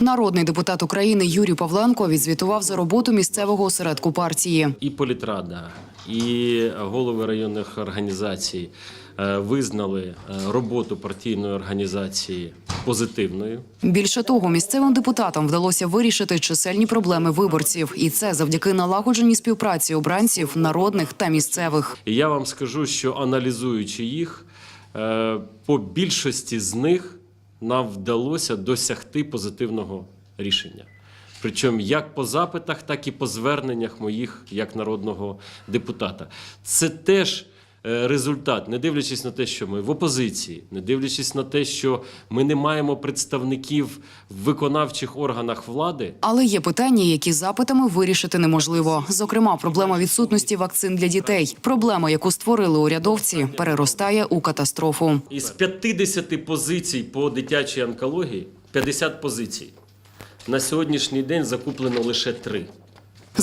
Народний депутат України Юрій Павленко відзвітував за роботу місцевого осередку партії. І політрада, і голови районних організацій е, визнали е, роботу партійної організації позитивною. Більше того, місцевим депутатам вдалося вирішити чисельні проблеми виборців, і це завдяки налагодженій співпраці обранців народних та місцевих. І я вам скажу, що аналізуючи їх, е, по більшості з них нам вдалося досягти позитивного рішення. Причому як по запитах, так і по зверненнях моїх як народного депутата. Це теж результат, не дивлячись на те, що ми в опозиції, не дивлячись на те, що ми не маємо представників в виконавчих органах влади. Але є питання, які запитами вирішити неможливо. Зокрема, проблема відсутності вакцин для дітей. Проблема, яку створили урядовці, переростає у катастрофу. Із 50 позицій по дитячій онкології 50 позицій. На сьогоднішній день закуплено лише три.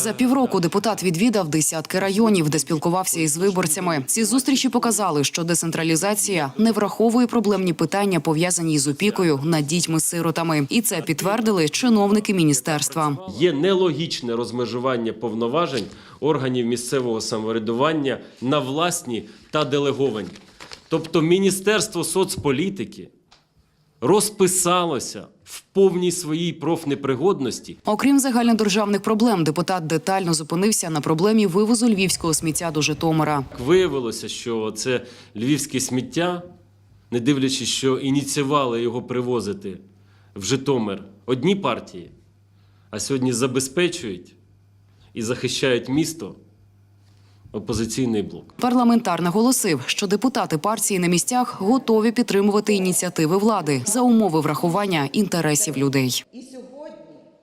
За півроку депутат відвідав десятки районів, де спілкувався із виборцями. Ці зустрічі показали, що децентралізація не враховує проблемні питання, пов'язані з опікою над дітьми-сиротами, і це підтвердили чиновники міністерства. Є нелогічне розмежування повноважень органів місцевого самоврядування на власні та делеговані. Тобто Міністерство соцполітики розписалося в повній своїй профнепригодності Окрім загальнодержавних проблем, депутат детально зупинився на проблемі вивозу львівського сміття до Житомира. Виявилося, що це львівське сміття, не дивлячись, що ініціювали його привозити в Житомир одні партії, а сьогодні забезпечують і захищають місто опозиційний блок. Парламентар наголосив, що депутати партії на місцях готові підтримувати ініціативи влади за умови врахування інтересів людей.